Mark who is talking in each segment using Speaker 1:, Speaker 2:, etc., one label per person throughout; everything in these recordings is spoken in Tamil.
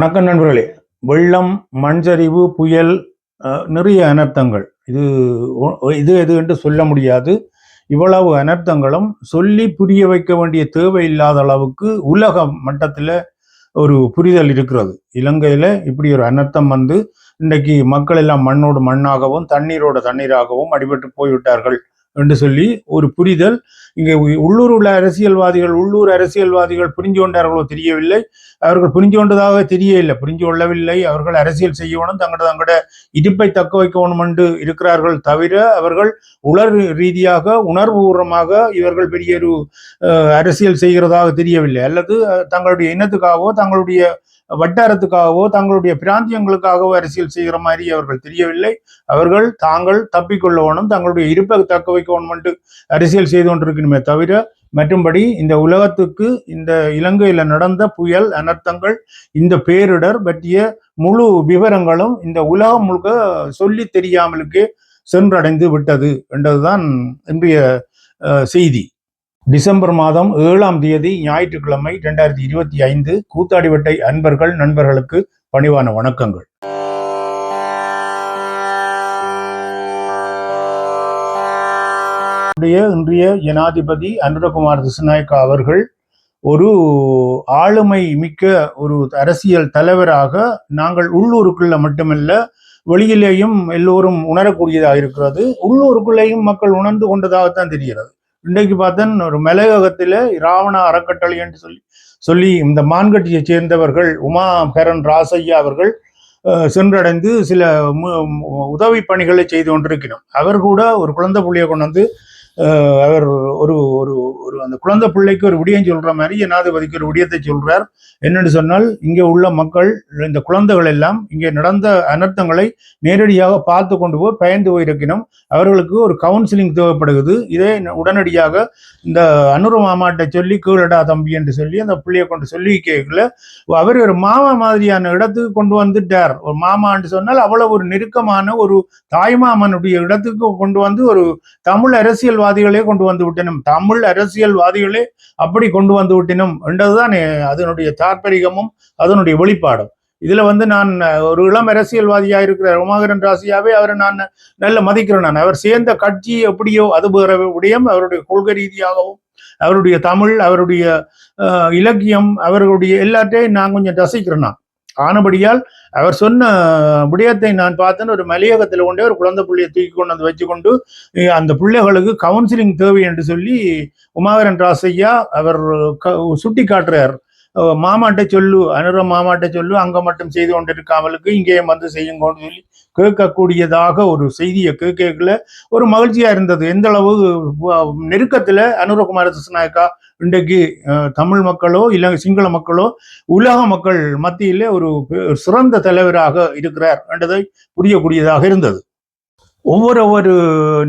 Speaker 1: வணக்கம் நண்பர்களே. வெள்ளம் மண்சரிவு புயல் நிறைய அனர்த்தங்கள். இது ஒ- இது எது என்று சொல்ல முடியாது. இவ்வளவு அனர்த்தங்களும் சொல்லி புரிய வைக்க வேண்டிய தேவை இல்லாத அளவுக்கு உலக மட்டத்தில் ஒரு புரிதல் இருக்கிறது. இலங்கையில் இப்படி ஒரு அனர்த்தம் வந்து இன்னைக்கு மக்கள் எல்லாம் மண்ணோடு மண்ணாகவும் தண்ணீரோட தண்ணீராகவும் அடிபட்டு போய்விட்டார்கள். என்று சொல்லி ஒரு புரிதல். இங்கே உள்ளூர் உள்ள அரசியல்வாதிகள் உள்ளூர் அரசியல்வாதிகள் புரிஞ்சு கொண்டார்களோ தெரியவில்லை. அவர்கள் புரிஞ்சு கொண்டதாக தெரியவில்லை. புரிஞ்சு கொள்ளவில்லை. அவர்கள் அரசியல் செய்யணும் தங்களோட தங்களோட இடிப்பை தக்க வைக்கணும் என்று இருக்கிறார்கள் தவிர அவர்கள் உலர் ரீதியாக உணர்வுபூர்வமாக இவர்கள் பெரிய ஒரு அரசியல் செய்கிறதாக தெரியவில்லை. அல்லது தங்களுடைய இனத்துக்காகவோ தங்களுடைய வட்டாரத்துக்காகவோ தங்களுடைய பிராந்தியங்களுக்காகவோ அரசியல் செய்கிற மாதிரி அவர்கள் தெரியவில்லை. அவர்கள் தாங்கள் தப்பிக்கொள்ளவனும் தங்களுடைய இருப்பை தக்க வைக்கணும் அரசியல் செய்து கொண்டிருக்கணுமே தவிர மற்றும்படி இந்த உலகத்துக்கு இந்த இலங்கையில் நடந்த புயல் அனர்த்தங்கள் இந்த பேரிடர் பற்றிய முழு விவரங்களும் இந்த உலகம் முழுக்க சொல்லி தெரியாமலுக்கே சென்றடைந்து விட்டது என்றதுதான் இன்றைய செய்தி. டிசம்பர் மாதம் ஏழாம் தேதி ஞாயிற்றுக்கிழமை இரண்டாயிரத்தி இருபத்தி ஐந்து கூத்தாடிவட்டை அன்பர்கள் நண்பர்களுக்கு பணிவான வணக்கங்கள். இன்றைய ஜனாதிபதி அனுரகுமார் திசுநாயக்கா அவர்கள் ஒரு ஆளுமை மிக்க ஒரு அரசியல் தலைவராக நாங்கள் உள்ளூருக்குள்ள மட்டுமல்ல வெளியிலேயும் எல்லோரும் உணரக்கூடியதாக இருக்கிறது. உள்ளூருக்குள்ளேயும் மக்கள் உணர்ந்து கொண்டதாகத்தான் தெரிகிறது. இன்றைக்கு பார்த்தன் ஒரு மலையகத்தில் இராவண அறக்கட்டளை என்று சொல்லி சொல்லி இந்த மான்கட்டியை சேர்ந்தவர்கள் உமா கரன் ராசையா அவர்கள் அஹ், சென்றடைந்து சில உதவி பணிகளை செய்து கொண்டிருக்கிறோம். அவர் கூட ஒரு குழந்தை புள்ளியை கொண்டு வந்து அவர் ஒரு ஒரு ஒரு அந்த குழந்தை பிள்ளைக்கு ஒரு விடியம் சொல்ற மாதிரி ஜனாதிபதிக்கு ஒரு விடியத்தை சொல்றார். என்னென்னு சொன்னால் இங்கே உள்ள மக்கள் இந்த குழந்தைகள் எல்லாம் இங்கே நடந்த அனர்த்தங்களை நேரடியாக பார்த்து கொண்டு போய் பயந்து போயிருக்கணும். அவர்களுக்கு ஒரு கவுன்சிலிங் தேவைப்படுகிறது. இதே உடனடியாக இந்த அனுர மாமாட்ட சொல்லி கீழடா தம்பி என்று சொல்லி அந்த பிள்ளையை கொண்டு சொல்லி கேட்கல. அவர் ஒரு மாமா மாதிரியான இடத்துக்கு கொண்டு வந்துட்டார். ஒரு மாமான்னு சொன்னால் அவ்வளவு ஒரு நெருக்கமான ஒரு தாய்மாமனுடைய இடத்துக்கு கொண்டு வந்து ஒரு தமிழ் அரசியல் அரசியல்வாதிகளே கொண்டு வந்து விட்டனும். தமிழ் அரசியல்வாதிகளே அப்படி கொண்டு வந்து விட்டனும் என்றதுதான் அதனுடைய தாற்பரிகமும் அதனுடைய வெளிப்பாடும். இதுல வந்து நான் ஒரு இளம் அரசியல்வாதியா இருக்கிற உமாகரன் ராசியாவே அவரை நான் நல்ல மதிக்கிறேன் நான். அவர் சேர்ந்த கட்சி எப்படியோ அது வேற விடயம். அவருடைய கொள்கை ரீதியாகவும் அவருடைய தமிழ் அவருடைய இலக்கியம் அவர்களுடைய எல்லாத்தையும் நான் கொஞ்சம் ரசிக்கிறேன் நான். ஆனபடியால் அவர் சொன்ன விடயத்தை நான் பார்த்தேன்னு ஒரு மலையகத்தில் கொண்டே ஒரு குழந்தை பிள்ளையை தூக்கி கொண்டு வந்து வச்சுக்கொண்டு கொண்டு அந்த பிள்ளைகளுக்கு கவுன்சிலிங் தேவை என்று சொல்லி உமாகரன் ராசையா அவர் க- சுட்டி காட்டுறார் மாமாட்ட சொல்லு அனுர மாமாட்ட சொல்லு அங்க மட்டும் செய்து கொண்டிருக்காமலுக்கு இங்கேயும் வந்து செய்யுங்கன்னு சொல்லி கேட்கக்கூடியதாக ஒரு செய்தியை கேட்கல. ஒரு மகிழ்ச்சியா இருந்தது. எந்த அளவு நெருக்கத்துல அனுரகுமார திசுநாயக்கா இன்றைக்கு தமிழ் மக்களோ இல்ல சிங்கள மக்களோ உலக மக்கள் மத்தியிலே ஒரு சிறந்த தலைவராக இருக்கிறார் என்றதை புரியக்கூடியதாக இருந்தது. ஒவ்வொரு ஒரு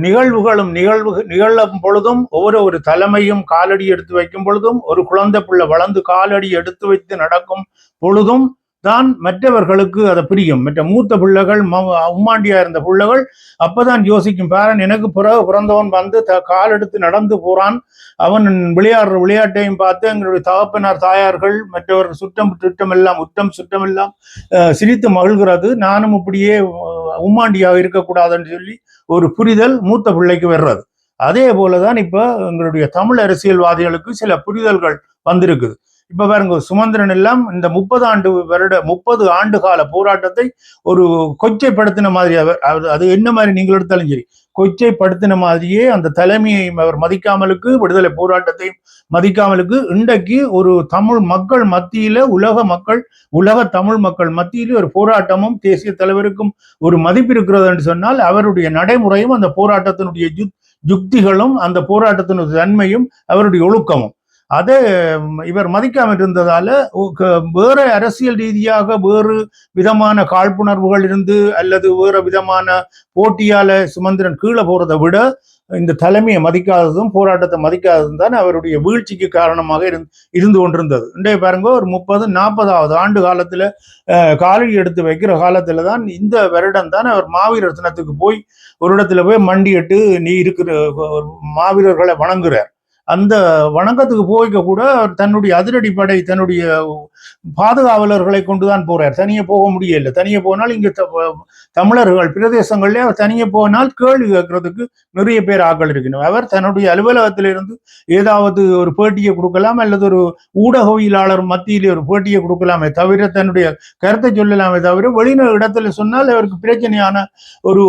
Speaker 1: நிகழ்வுகளும் நிகழ்வு நிகழும் பொழுதும் ஒவ்வொரு ஒரு தலைமையும் காலடி எடுத்து வைக்கும் பொழுதும் ஒரு குழந்தை பிள்ளை வளர்ந்து காலடி எடுத்து வைத்து நடக்கும் பொழுதும் தான் மற்றவர்களுக்கு அதை பிரியும். மற்ற மூத்த பிள்ளைகள் ம- உம்மாண்டியா இருந்த பிள்ளைகள் அப்பதான் யோசிக்கும். பேரன் எனக்கு பிறகு பிறந்தவன் வந்து த கால் எடுத்து நடந்து போறான். அவன் விளையாடுற விளையாட்டையும் பார்த்து எங்களுடைய தகப்பனார் தாயார்கள் மற்றவர் சுற்றம் சுற்றம் எல்லாம் உத்தம் சுற்றம் எல்லாம் சிரித்து மகிழ்கிறது. நானும் இப்படியே அஹ், உம்மாண்டியாக இருக்கக்கூடாதுன்னு சொல்லி ஒரு புரிதல் மூத்த பிள்ளைக்கு வர்றது. அதே போலதான் இப்ப எங்களுடைய தமிழ் அரசியல்வாதிகளுக்கு சில புரிதல்கள் வந்திருக்குது. இப்ப பாருங்க சுமந்திரன் எல்லாம் இந்த முப்பது ஆண்டு வருட முப்பது ஆண்டு கால போராட்டத்தை ஒரு கொச்சைப்படுத்தின மாதிரி அவர் அது என்ன மாதிரி நீங்கள் எடுத்தாலும் சரி கொச்சைப்படுத்தின மாதிரியே அந்த தலைமையை அவர் மதிக்காமலுக்கு விடுதலை போராட்டத்தையும் மதிக்காமலுக்கு இன்றைக்கு ஒரு தமிழ் மக்கள் மத்தியில உலக மக்கள் உலக தமிழ் மக்கள் மத்தியில ஒரு போராட்டமும் தேசிய தலைவருக்கும் ஒரு மதிப்பு இருக்கிறது என்று சொன்னால் அவருடைய நடைமுறையும் அந்த போராட்டத்தினுடைய யுக்திகளும் அந்த போராட்டத்தினுடைய தன்மையும் அவருடைய ஒழுக்கமும். அதை இவர் மதிக்காமல் இருந்ததால வேறு வேற அரசியல் ரீதியாக வேறு விதமான காழ்ப்புணர்வுகள் இருந்து அல்லது வேறு விதமான போட்டியால சுமந்திரன் கீழே போறதை விட இந்த தலைமையை மதிக்காததும் போராட்டத்தை மதிக்காததும் தான் அவருடைய வீழ்ச்சிக்கு காரணமாக இருந்து இருந்து கொண்டிருந்தது. இன்றைய பாருங்க ஒரு முப்பது நாற்பதாவது ஆண்டு காலத்தில் காலடி எடுத்து வைக்கிற காலத்தில் தான் இந்த வருடம் தான் அவர் மாவீரர் தினத்துக்கு போய் ஒரு இடத்துல போய் மண்டியிட்டு நீ இருக்கிற ஒரு மாவீரர்களை வணங்குறார். அந்த வணக்கத்துக்கு போய்க்க கூட தன்னுடைய அதிரடி படை தன்னுடைய பாதுகாவலர்களை கொண்டுதான் போறார். தனியே போக முடியல. தனியே போனால் இங்க த- தமிழர்கள் பிரதேசங்கள்ல அவர் தனியே போனால் கேள்வி கேட்கறதுக்கு நிறைய பேர் ஆக்கள் இருக்கணும். அவர் தன்னுடைய அலுவலகத்திலிருந்து ஏதாவது ஒரு பேட்டியை கொடுக்கலாம் அல்லது ஒரு ஊடகவியலாளர் மத்தியிலே ஒரு பேட்டியை கொடுக்கலாமே தவிர தன்னுடைய கருத்தை சொல்லலாமே தவிர வெளிந இடத்துல சொன்னால் அவருக்கு பிரச்சனையான ஒரு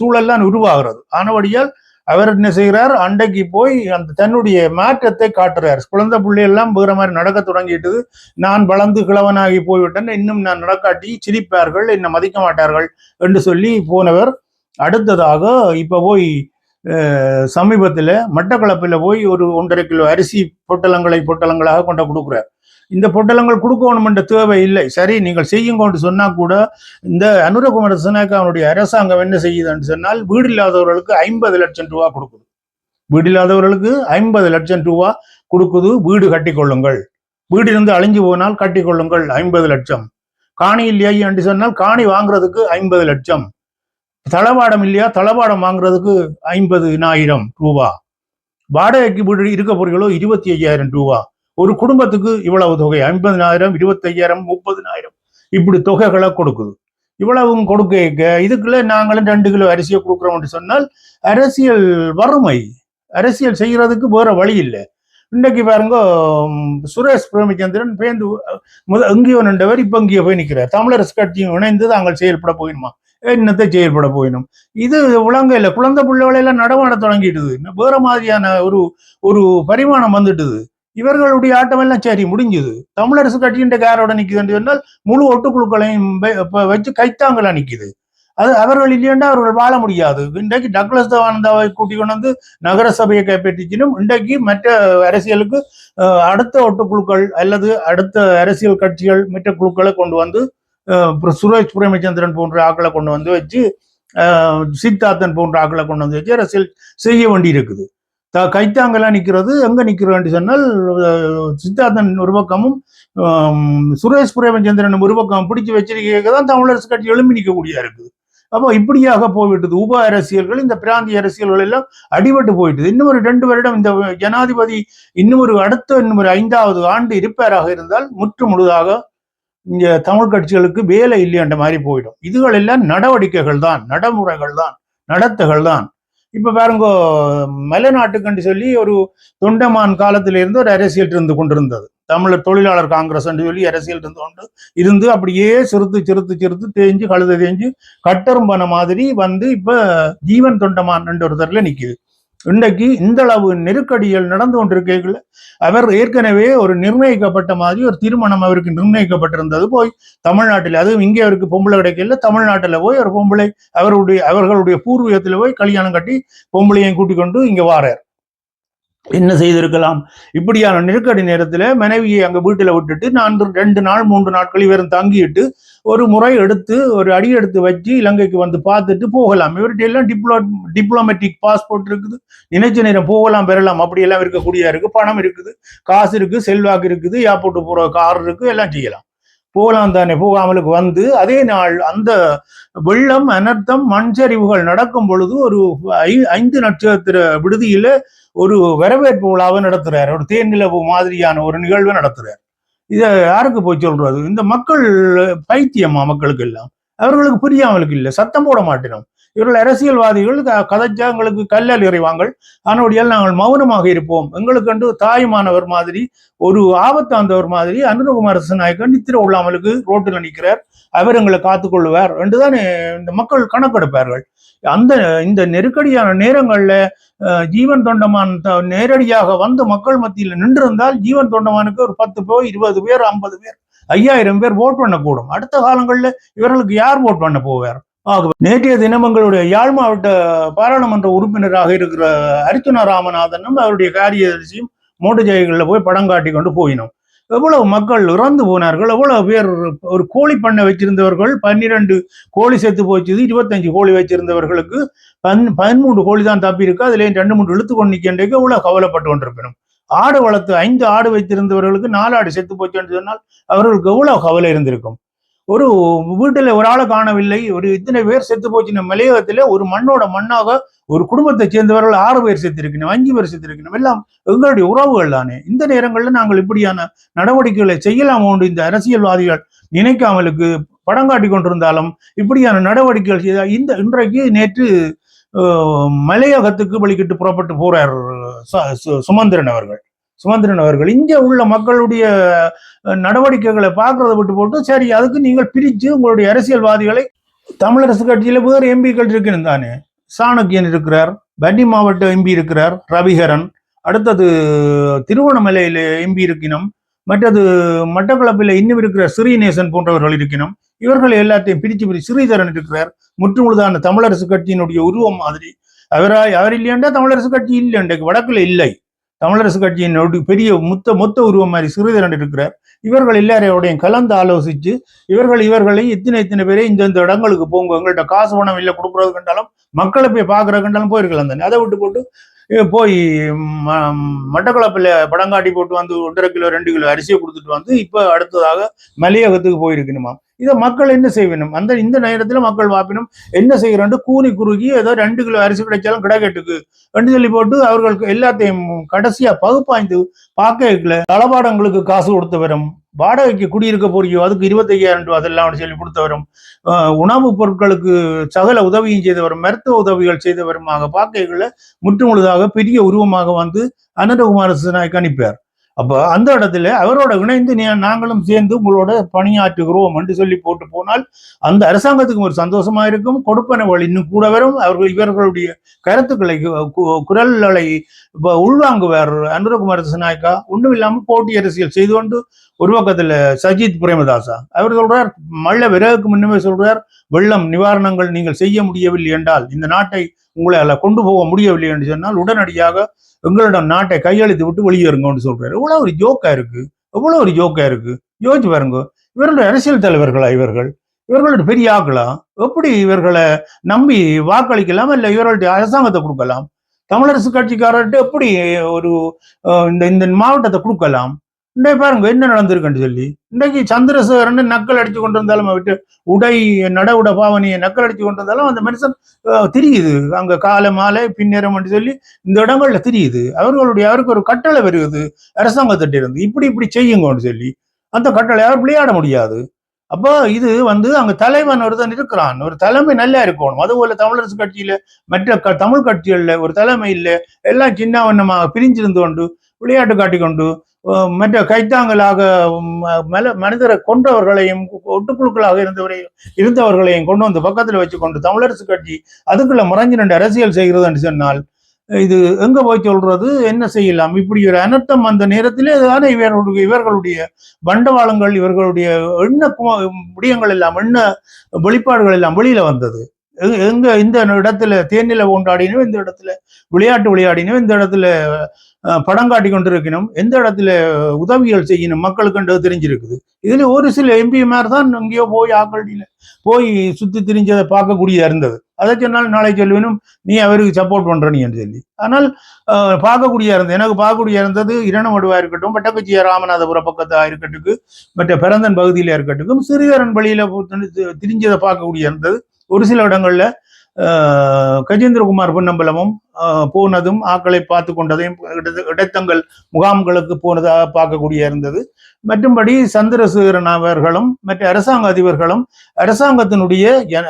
Speaker 1: சூழல்லாம் உருவாகிறது. ஆனபடியால் அவர் என்ன செய்கிறார். அண்டைக்கு போய் அந்த தன்னுடைய மாற்றத்தை காட்டுறார். குழந்தை பிள்ளையெல்லாம் வேற மாதிரி நடக்க தொடங்கிட்டது. நான் வளர்ந்து கிழவனாகி போய்விட்டேன். இன்னும் நான் நடக்காட்டி சிரிப்பார்கள். என்னை மதிக்க மாட்டார்கள் என்று சொல்லி போனவர். அடுத்ததாக இப்போ போய் சமீபத்தில் மட்டக்களப்பில் போய் ஒரு ஒன்றரை கிலோ அரிசி பொட்டலங்களை பொட்டலங்களாக கொண்டு கொடுக்குறார். இந்த பொட்டலங்கள் கொடுக்கணுமென்ற தேவை இல்லை. சரி நீங்கள் செய்யுங்கோண்டு சொன்னா கூட இந்த அனுரகுமார சினாக்காவுடைய அரசாங்கம் என்ன செய்யுதுன்னு சொன்னால் வீடு இல்லாதவர்களுக்கு ஐம்பது லட்சம் ரூபா கொடுக்குது. வீடு இல்லாதவர்களுக்கு ஐம்பது லட்சம் ரூபா கொடுக்குது வீடு கட்டிக்கொள்ளுங்கள். கொள்ளுங்கள் இருந்து அழிஞ்சு போனால் கட்டிக்கொள்ளுங்கள் ஐம்பது லட்சம். காணி இல்லையா என்று சொன்னால் காணி வாங்குறதுக்கு ஐம்பது லட்சம். தளவாடம் இல்லையா தளவாடம் வாங்குறதுக்கு ஐம்பது ஆயிரம் ரூபா. வாடகைக்கு வீடு இருக்க போறீங்களோ இருபத்தி ஐயாயிரம் ரூபா. ஒரு குடும்பத்துக்கு இவ்வளவு தொகை? ஐம்பதினாயிரம் இருபத்தையாயிரம் முப்பதினாயிரம். இப்படி தொகைகளை கொடுக்குது. இவ்வளவும் கொடுக்க இதுக்குள்ள நாங்களும் ரெண்டு கிலோ அரிசியை கொடுக்குறோம்னு சொன்னால் அரசியல் வறுமை. அரசியல் செய்யறதுக்கு வேற வழி இல்லை. இன்னைக்கு பாருங்க சுரேஷ் பிரேமச்சந்திரன் பேந்து முத எங்கேயோ நின்றவர் இப்ப இங்கேயோ போய் நிற்கிறார் தமிழரசு கட்சியும் இணைந்து தாங்கள் செயல்பட போயிடுமா என்னத்தை செயல்பட போயிடும் இது உலகையில குழந்தை பிள்ளைகளெல்லாம் நடமாட தொடங்கிட்டுது. இன்னும் வேற மாதிரியான ஒரு ஒரு பரிமாணம் வந்துட்டுது. இவர்களுடைய ஆட்டம் எல்லாம் சரி முடிஞ்சுது. தமிழரசு கட்சியின் காரோட நிக்குதுன்னு சொன்னால் முழு ஒட்டுக்குழுக்களையும் வச்சு கைத்தாங்களா நிற்குது அது அவர்கள் இல்லையென்றா அவர்கள் வாழ முடியாது. இன்றைக்கு டக்ளஸ் தவானந்தாவை கூட்டி கொண்டு வந்து நகர சபையை கைப்பற்றிச்சினும் இன்றைக்கு மற்ற அரசியலுக்கு அடுத்த ஒட்டுக்குழுக்கள் அல்லது அடுத்த அரசியல் கட்சிகள் மற்ற குழுக்களை கொண்டு வந்து சுரேஷ் பிரேமச்சந்திரன் போன்ற ஆட்களை கொண்டு வந்து வச்சு அஹ், சித்தார்த்தன் போன்ற ஆட்களை கொண்டு வந்து வச்சு அரசியல் செய்ய வேண்டி இருக்குது த கைத்தாங்கெல்லாம் நிற்கிறது எங்க நிற்கிறோன்னு சொன்னால் சித்தார்த்தன் ஒரு பக்கமும் சுரேஷ் பிரேமச்சந்திரன் ஒரு பக்கம் பிடிச்சு வச்சிருக்க தான் தமிழரசு கட்சி எழும்பி நிற்கக்கூடியா இருக்குது. அப்போ இப்படியாக போய்விட்டது. உப அரசியல்கள் இந்த பிராந்திய அரசியல்கள் எல்லாம் அடிபட்டு போயிட்டது இன்னும் ஒரு ரெண்டு வருடம் இந்த ஜனாதிபதி இன்னும் ஒரு அடுத்த இன்னும் ஒரு ஐந்தாவது ஆண்டு இருப்பாராக இருந்தால் முற்று முழுதாக இந்த தமிழ் கட்சிகளுக்கு வேலை இல்லைன்ற மாதிரி போயிடும். இதுகள் எல்லாம் நடவடிக்கைகள் தான் நடைமுறைகள் தான் நடத்தைகள் தான் இப்ப பாருங்க மலைநாட்டுக்கண்டு சொல்லி ஒரு தொண்டமான் காலத்துல இருந்து ஒரு அரசியல் இருந்து கொண்டிருந்தது. தமிழர் தொழிலாளர் காங்கிரஸ் சொல்லி அரசியல் இருந்து கொண்டு இருந்து அப்படியே சிறுத்து சிறுத்து சிறுத்து தேஞ்சு கழுத தேஞ்சு கட்டரும்பன மாதிரி வந்து இப்ப ஜீவன் தொண்டமான் ஒருத்தர்ல நிக்குது. இன்றைக்கு இந்த அளவு நெருக்கடிகள் நடந்து கொண்டிருக்கல அவர் ஏற்கனவே ஒரு நிர்ணயிக்கப்பட்ட மாதிரி ஒரு திருமணம் அவருக்கு நிர்ணயிக்கப்பட்டிருந்தது. போய் தமிழ்நாட்டில் அதுவும் இங்கே அவருக்கு பொம்பளை கிடைக்கல தமிழ்நாட்டில் போய் ஒரு பொம்பளை அவருடைய அவர்களுடைய பூர்வீகத்தில் போய் கல்யாணம் கட்டி பொம்பளையும் கூட்டிக் கொண்டு இங்கே வாரார். என்ன செய்திருக்கலாம்? இப்படியான நெருக்கடி நேரத்தில் மனைவியை அங்கே வீட்டில் விட்டுட்டு நான் ரெண்டு நாள் மூன்று நாட்கள் இவரும் தங்கிட்டு ஒரு முறை எடுத்து ஒரு அடி எடுத்து வச்சு இலங்கைக்கு வந்து பார்த்துட்டு போகலாம். இவர்கிட்ட எல்லாம் டிப்ளோ டிப்ளமேட்டிக் பாஸ்போர்ட் இருக்குது. நினைச்ச நேரம் போகலாம் பெறலாம் அப்படி எல்லாம் இருக்கக்கூடிய இருக்கு. பணம் இருக்குது. காசு இருக்கு. செல்வாக்கு இருக்குது. ஏர்போர்ட் போகிற கார் இருக்கு. எல்லாம் செய்யலாம். போகலாம் தானே. போகாமலுக்கு வந்து அதே நாள் அந்த வெள்ளம் அனர்த்தம் மண் சரிவுகள் நடக்கும் பொழுது ஒரு ஐ- ஐந்து நட்சத்திர விடுதியில ஒரு வரவேற்பு விழாவை நடத்துறார். ஒரு தேர்நிலவு மாதிரியான ஒரு நிகழ்வை நடத்துறார். இதை யாருக்கு போய் சொல்றது? இந்த மக்கள் பைத்தியமா மக்களுக்கு எல்லாம் அவர்களுக்கு புரியாமலுக்கு இல்லை. சத்தம் போட மாட்டினோம். இவர்கள் அரசியல்வாதிகள் கதைச்சா எங்களுக்கு கல்லால் எறிவாங்கள் ஆனோடியால் நாங்கள் மௌனமாக இருப்போம். எங்களுக்கண்டு தாயுமானவர் மாதிரி ஒரு ஆபத்தாந்தவர் மாதிரி அனுரகுமார நாயக்கன் நித்திர உள்ளாமலுக்கு ரோட்டில் நிற்கிறார். அவர் எங்களை காத்துக்கொள்ளுவார் என்றுதான் இந்த மக்கள் கணக்கெடுப்பார்கள். அந்த இந்த நெருக்கடியான நேரங்களில் அஹ், ஜீவன் தொண்டமான் த- நேரடியாக வந்து மக்கள் மத்தியில் நின்றிருந்தால் ஜீவன் தொண்டமானுக்கு ஒரு பத்து பேர் இருபது பேர் ஐம்பது பேர் ஐயாயிரம் பேர் ஓட் பண்ணக்கூடும். அடுத்த காலங்களில் இவர்களுக்கு யார் ஓட் பண்ண போவார்? ஆகும் நேற்றைய தினம் எங்களுடைய யாழ் மாவட்ட பாராளுமன்ற உறுப்பினராக இருக்கிற அர்ச்சுனா ராமநாதனும் அவருடைய காரியதர்சியும் மோட்டர் ஜெயங்களில் போய் படம் காட்டி கொண்டு போயினோம். எவ்வளவு மக்கள் இறந்து போனார்கள் எவ்வளவு பேர் ஒரு கோழி பண்ணை வச்சிருந்தவர்கள் பன்னிரண்டு கோழி செத்து போச்சுது இருபத்தஞ்சு கோழி வச்சிருந்தவர்களுக்கு பன் பதிமூன்று கோழி தான் தப்பி இருக்கு அதுல ரெண்டு மூன்று இழுத்து கொண்டு நிற்கின்றக்கு எவ்வளவு கவலைப்பட்டு கொண்டிருக்கணும் ஆடு வளர்த்து ஐந்து ஆடு வைத்திருந்தவர்களுக்கு நாலு ஆடு செத்து போச்சுன்னு சொன்னால் அவர்களுக்கு எவ்வளவு கவலை இருந்திருக்கும். ஒரு வீட்டில் ஒரு ஆளை காணவில்லை. ஒரு இத்தனை பேர் செத்து போச்சுன்னு மலையகத்தில் ஒரு மண்ணோட மண்ணாக ஒரு குடும்பத்தை சேர்ந்தவர்கள் ஆறு பேர் செத்து இருக்கணும் அஞ்சு பேர் செத்து இருக்கணும் எல்லாம் எங்களுடைய உறவுகள் தானே. இந்த நேரங்களில் நாங்கள் இப்படியான நடவடிக்கைகளை செய்யலாம் உண்டு இந்த அரசியல்வாதிகள் நினைக்காமலுக்கு படம் காட்டி கொண்டிருந்தாலும் இப்படியான நடவடிக்கைகள் செய்தால் இந்த இன்றைக்கு நேற்று மலையகத்துக்கு வழிகிட்டு புறப்பட்டு போறார் சு- சுமந்திரன் அவர்கள். சுமந்திரன் அவர்கள். இங்கே உள்ள மக்களுடைய நடவடிக்கைகளை பார்க்கறத விட்டு போட்டு சரி அதுக்கு நீங்கள் பிரித்து உங்களுடைய அரசியல்வாதிகளை தமிழரசு கட்சியில் வேறு எம்பிக்கள் இருக்கணும் தானே. சாணக்கியன் இருக்கிறார் வன்னி மாவட்ட எம்பி இருக்கிறார் ரவிகரன். அடுத்தது திருவண்ணாமலையில் எம்பி இருக்கணும் மற்றது மட்டக்களப்பில் இன்னும் இருக்கிற ஸ்ரீநேசன் போன்றவர்கள் இருக்கணும் இவர்கள் எல்லாத்தையும் பிரித்து பிரித்து ஸ்ரீதரன் இருக்கிறார். முற்றுமுழுதான தமிழரசு கட்சியினுடைய உருவம் மாதிரி. அவரா அவர் இல்லையாண்டா தமிழரசு கட்சி இல்லை இன்றைக்கு வடக்கில் இல்லை. தமிழரசு கட்சியினுடைய பெரிய முத்த மொத்த உருவம் மாதிரி சிறுதரன் இருக்கிறார். இவர்கள் எல்லாரையோடையும் கலந்து ஆலோசிச்சு இவர்கள் இவர்களை இத்தனை இத்தனை பேரே இந்த இந்த இடங்களுக்கு போங்க. எங்கள்கிட்ட காசு பணம் இல்லை கொடுக்குறது கண்டாலும் மக்களை போய் பார்க்குறது கண்டாலும் போயிருக்கலாம் தானே. அதை விட்டு போட்டு போய் ம- மட்டக்களப்பில் படங்காட்டி போட்டு வந்து ஒன்றரை கிலோ ரெண்டு கிலோ அரிசியை கொடுத்துட்டு வந்து இப்போ அடுத்ததாக மலையகத்துக்கு போயிருக்கணுமா இதை மக்கள் என்ன செய்யணும் அந்த இந்த நேரத்தில் மக்கள் வாப்பினும் என்ன செய்கிறோம் கூனி குறுகி ஏதோ ரெண்டு கிலோ அரிசி கிடைச்சாலும் கிடக்கெட்டுக்கு ரெண்டு சொல்லி போட்டு அவர்களுக்கு எல்லாத்தையும் கடைசியா பகுப்பாய்ந்து பார்க்கல தளபாடங்களுக்கு காசு கொடுத்து வரும். வாடகைக்கு குடியிருக்க போறியோ அதுக்கு இருபத்தையாயிரம் ரூபாய் அதெல்லாம் சொல்லி கொடுத்தவரும் ஆஹ் உணவுப் பொருட்களுக்கு சகல உதவியும் செய்தவரும் மருத்துவ உதவிகள் செய்தவருமாக வருமாக. முற்று முழுதாக பெரிய உருவமாக வந்து அனந்தகுமார நாயக் அனுப்பியார் அப்ப அந்த இடத்துல அவரோட இணைந்து நீ- நாங்களும் சேர்ந்து உங்களோட பணியாற்றுகிறோம் என்று சொல்லி போட்டு போனால் அந்த அரசாங்கத்துக்கு ஒரு சந்தோஷமா இருக்கும். கொடுப்பனவள் இன்னும் கூட வரும். அவர்கள் இவர்களுடைய கருத்துக்களை குரல்களை இப்ப உள்வாங்குவார் அனுரகுமார் நாயக்கா ஒண்ணும் இல்லாமல் போட்டி அரசியல் செய்து கொண்டு ஒரு பக்கத்துல சஜித் பிரேமதாசா. அவர் சொல்றார் மழை விறகுக்கு முன்னமே சொல்றார் வெள்ளம் நிவாரணங்கள் நீங்கள் செய்ய முடியவில்லை என்றால் இந்த நாட்டை உங்களால கொண்டு போக முடியவில்லை என்று சொன்னால் உடனடியாக எங்களிடம் நாட்டை கையெழுத்து விட்டு வெளியேறுங்கன்னு சொல்றாரு. எவ்வளவு ஒரு ஜோக்கா இருக்கு. எவ்வளோ ஒரு ஜோக்கா இருக்கு. யோசிச்சு பாருங்க. இவர்களுடைய அரசியல் தலைவர்களா இவர்கள்? இவர்களுடைய பெரிய ஆக்களா? எப்படி இவர்களை நம்பி வாக்களிக்கலாம் இல்ல இவர்களுடைய அரசாங்கத்தை கொடுக்கலாம்? தமிழரசு கட்சிக்காரர்கிட்ட எப்படி ஒரு இந்த இந்த மாவட்டத்தை கொடுக்கலாம்? இன்றைக்கு பாருங்க என்ன நடந்திருக்குன்னு சொல்லி. இன்றைக்கு சந்திரசேகரன் நக்கல் அடிச்சு கொண்டு இருந்தாலும் விட்டு உடை நட உட பாவனையை நக்கல் அடிச்சு கொண்டு இருந்தாலும் அந்த மனுஷன் தெரியுது திரியுது. அங்க காலை மாலை பின்னேறம் என்று சொல்லி இந்த இடங்கள்ல திரியுது. அவர்களுடைய அவருக்கு ஒரு கட்டளை வருகுது அரசாங்கத்திட்ட இருந்து இப்படி இப்படி செய்யுங்கன்னு சொல்லி. அந்த கட்டளை அவர் விளையாட முடியாது. அப்போ இது வந்து அங்க தலைவன் ஒருத்தன் இருக்கிறான். ஒரு தலைமை நல்லா இருக்கணும். அதுபோல தமிழரசு கட்சியில மற்ற க- தமிழ் கட்சிகள்ல ஒரு தலைமை இல்ல. எல்லாம் சின்ன வண்ணமாக பிரிஞ்சிருந்து கொண்டு விளையாட்டு காட்டிக்கொண்டு மற்ற கைத்தாங்களாக மல- மனிதரை கொன்றவர்களையும் ஒட்டுக்குழுக்களாக இருந்தவரையும் இருந்தவர்களையும் கொண்டு வந்து பக்கத்துல வச்சு கொண்டு தமிழரசு கட்சி அதுக்குள்ள முறைஞ்சு ரெண்டு அரசியல் செய்கிறது என்று சொன்னால் இது எங்க போய் சொல்றது? என்ன செய்யலாம்? இப்படி ஒரு அனர்த்தம் அந்த நேரத்திலே தானே இவர்களுடைய இவர்களுடைய பண்டவாளங்கள் இவர்களுடைய எண்ண முடியங்கள் விடயங்கள் எல்லாம் எண்ண வெளிப்பாடுகள் எல்லாம் வெளியில வந்தது. எங்க- இந்த இடத்துல தேனில கொண்டாடினோம் இந்த இடத்துல விளையாட்டு விளையாடினோம் இந்த இடத்துல படம் காட்டி கொண்டிருக்கணும் எந்த இடத்துல உதவிகள் செய்யணும் மக்களுக்கு தெரிஞ்சிருக்குது. இதுல ஒரு சில எம்பிமார் தான் எங்கேயோ போய் ஆக்கடியில போய் சுத்தி திரிஞ்சதை பார்க்கக்கூடியதா இருந்தது. அதை சொன்னால் நாளை சொல்லுவேனும் நீ அவருக்கு சப்போர்ட் பண்ற நீ என்று சொல்லி. ஆனால் பார்க்கக்கூடியா பார்க்கக்கூடிய இருந்தது. எனக்கு பார்க்கக்கூடிய இருந்தது இரணமடுவா இருக்கட்டும் பட்டக்கச்சிய ராமநாதபுர பக்கத்தா இருக்கட்டுக்கு மற்ற பிறந்தன் பகுதியில இருக்கட்டும் சிறுகரன் வழியில திரிஞ்சதை பார்க்கக்கூடிய இருந்தது. ஒரு சில இடங்கள்ல கஜேந்திரகுமார் பொன்னம்பலமும் போனதும் ஆக்களை பார்த்து கொண்டதையும் இடத்து- இடைத்தங்கள் முகாம்களுக்கு போனதாக பார்க்கக்கூடிய இருந்தது. மற்றும்படி சந்திரசேகரன் அவர்களும் மற்ற அரசாங்க அதிபர்களும் அரசாங்கத்தினுடைய எ-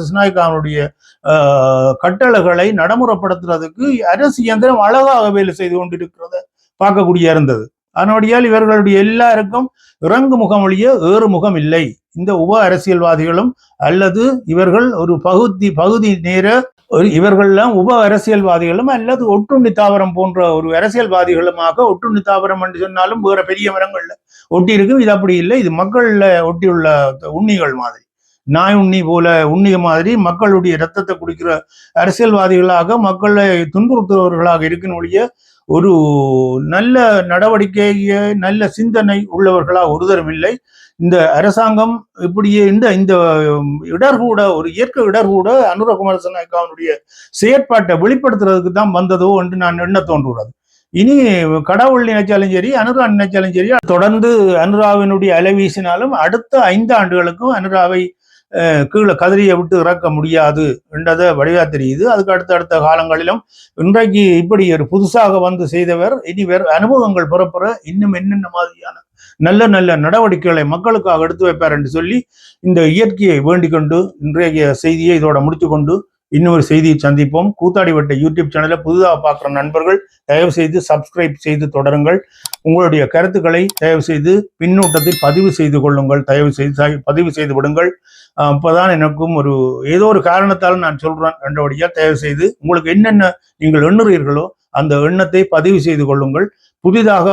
Speaker 1: சிஸ்நாயக்கானுடைய ஆஹ், கட்டளைகளை நடைமுறைப்படுத்துறதுக்கு அரசு இயந்திரம் அழகாக வேலை செய்து கொண்டிருக்கிறத பார்க்கக்கூடிய இருந்தது. அதனுடையால் இவர்களுடைய எல்லாருக்கும் இறங்கு முகம் ஒழிய ஏறு முகம் இல்லை. இந்த உப அரசியல்வாதிகளும் அல்லது இவர்கள் ஒரு பகுதி பகுதி நேர ஒரு இவர்கள்லாம் உப அரசியல்வாதிகளும் அல்லது ஒட்டுண்ணி தாவரம் போன்ற ஒரு அரசியல்வாதிகளுமாக ஒட்டுண்ணி தாவரம் என்று சொன்னாலும் வேற பெரிய மரங்கள்ல ஒட்டி இருக்கும் இது அப்படி இல்லை. இது மக்கள்ல ஒட்டியுள்ள உண்ணிகள் மாதிரி. நாய் உண்ணி போல உண்ணிய மாதிரி மக்களுடைய ரத்தத்தை குடிக்கிற அரசியல்வாதிகளாக மக்களை துன்புறுத்துபவர்களாக இருக்கணும் ஒழிய ஒரு நல்ல நடவடிக்கையை நல்ல சிந்தனை உள்ளவர்களாக ஒருதரும் இல்லை. இந்த அரசாங்கம் இப்படியே இந்த இந்த இடர்கூட ஒரு இயற்கை இடர்கூட அனுரகுமார நாயக்காவனுடைய செயற்பாட்டை வெளிப்படுத்துறதுக்கு தான் வந்ததோ என்று நான் எண்ண தோன்றுகிறது. இனி கடவுள் நினைச்சாலும் சரி அனுரா நினைச்சாலும் சரி தொடர்ந்து அனுராவினுடைய அலை வீசினாலும் அடுத்த ஐந்து ஆண்டுகளுக்கும் அனுராவை கீழே கதிரியை விட்டு இறக்க முடியாது என்றதை வடிவா தெரியுது. அதுக்கு அடுத்த அடுத்த காலங்களிலும் இன்றைக்கு இப்படி ஒரு புதுசாக வந்து செய்தவர் இனி வேறு அனுபவங்கள் புறப்புற இன்னும் என்னென்ன மாதிரியான நல்ல நல்ல நடவடிக்கைகளை மக்களுக்காக எடுத்து வைப்பார் என்று சொல்லி இந்த இயற்கையை வேண்டிக் கொண்டு இன்றைய செய்தியை இதோட முடித்துக்கொண்டு இன்னொரு செய்தியை சந்திப்போம். கூத்தாடி வட்ட யூடியூப் சேனலை புதிதாக பார்க்குற நண்பர்கள் தயவு செய்து சப்ஸ்கிரைப் செய்து தொடருங்கள். உங்களுடைய கருத்துக்களை தயவு செய்து பின்னூட்டத்தை பதிவு செய்து கொள்ளுங்கள். தயவு செய்து பதிவு செய்து விடுங்கள். அப்போதான் எனக்கும் ஒரு ஏதோ ஒரு காரணத்தால் நான் சொல்கிறேன் ரெண்டபடியாக தயவு செய்து உங்களுக்கு என்னென்ன நீங்கள் எண்ணுறீர்களோ அந்த எண்ணத்தை பதிவு செய்து கொள்ளுங்கள். புதிதாக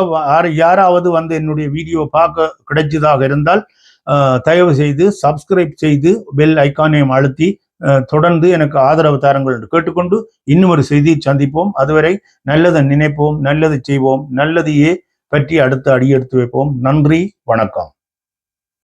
Speaker 1: யாராவது வந்து என்னுடைய வீடியோ பார்க்க கிடைச்சதாக இருந்தால் தயவு செய்து சப்ஸ்கிரைப் செய்து பெல் ஐக்கானையும் அழுத்தி தொடர்ந்து எனக்கு ஆதரவு தாருங்கள் என்று கேட்டுக்கொண்டு இன்னும் ஒரு செய்தியை சந்திப்போம். அதுவரை நல்லதை நினைப்போம் நல்லது செய்வோம் நல்லதையே பற்றி அடுத்து அடியெடுத்து வைப்போம். நன்றி வணக்கம்.